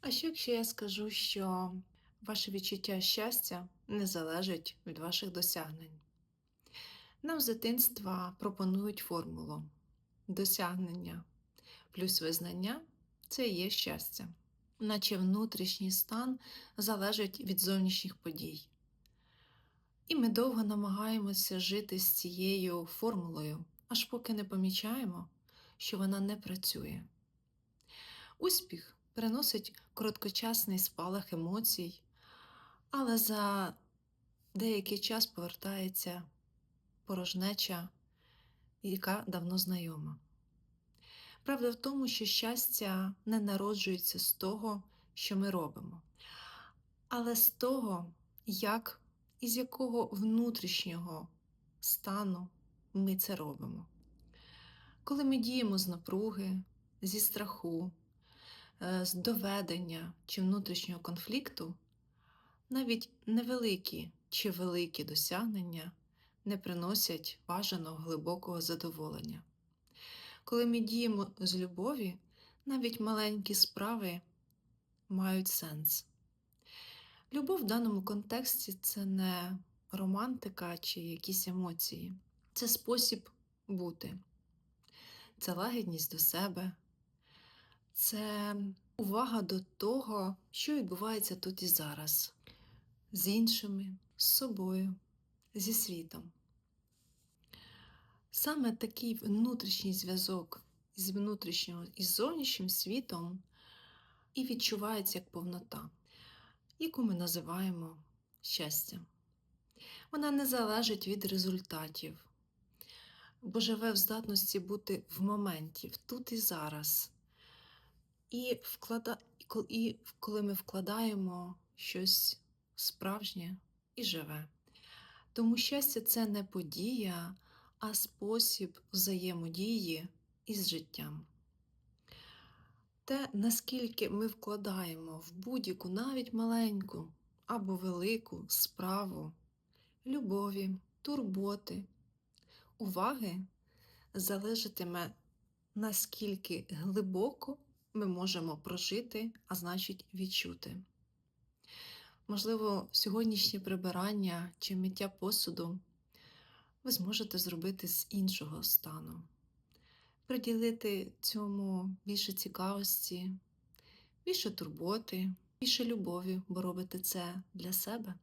А що якщо я скажу, що ваше відчуття щастя не залежить від ваших досягнень? Нам з дитинства пропонують формулу досягнення плюс визнання це і є щастя, наче внутрішній стан залежить від зовнішніх подій. І ми довго намагаємося жити з цією формулою, аж поки не помічаємо, що вона не працює. Успіх приносить короткочасний спалах емоцій, але за деякий час повертається порожнеча, яка давно знайома. Правда в тому, що щастя не народжується з того, що ми робимо, але з того, як і з якого внутрішнього стану ми це робимо. Коли ми діємо з напруги, зі страху, з доведення чи внутрішнього конфлікту, навіть невеликі чи великі досягнення не приносять бажаного глибокого задоволення. Коли ми діємо з любові, навіть маленькі справи мають сенс. Любов в даному контексті це не романтика чи якісь емоції, це спосіб бути, це лагідність до себе, це увага до того, що відбувається тут і зараз, з іншими, з собою, зі світом. Саме такий внутрішній зв'язок з внутрішнього і зовнішнім світом і відчувається як повнота, яку ми називаємо щастям. Вона не залежить від результатів, бо живе в здатності бути в моменті, тут і зараз. І, вклада... і коли ми вкладаємо щось справжнє і живе. Тому щастя це не подія, а спосіб взаємодії із життям. Те, наскільки ми вкладаємо в будь-яку навіть маленьку або велику справу любові, турботи, уваги, залежатиме, наскільки глибоко ми можемо прожити, а значить відчути. Можливо, сьогоднішнє прибирання чи миття посуду ви зможете зробити з іншого стану, приділити цьому більше цікавості, більше турботи, більше любові, бо робите це для себе.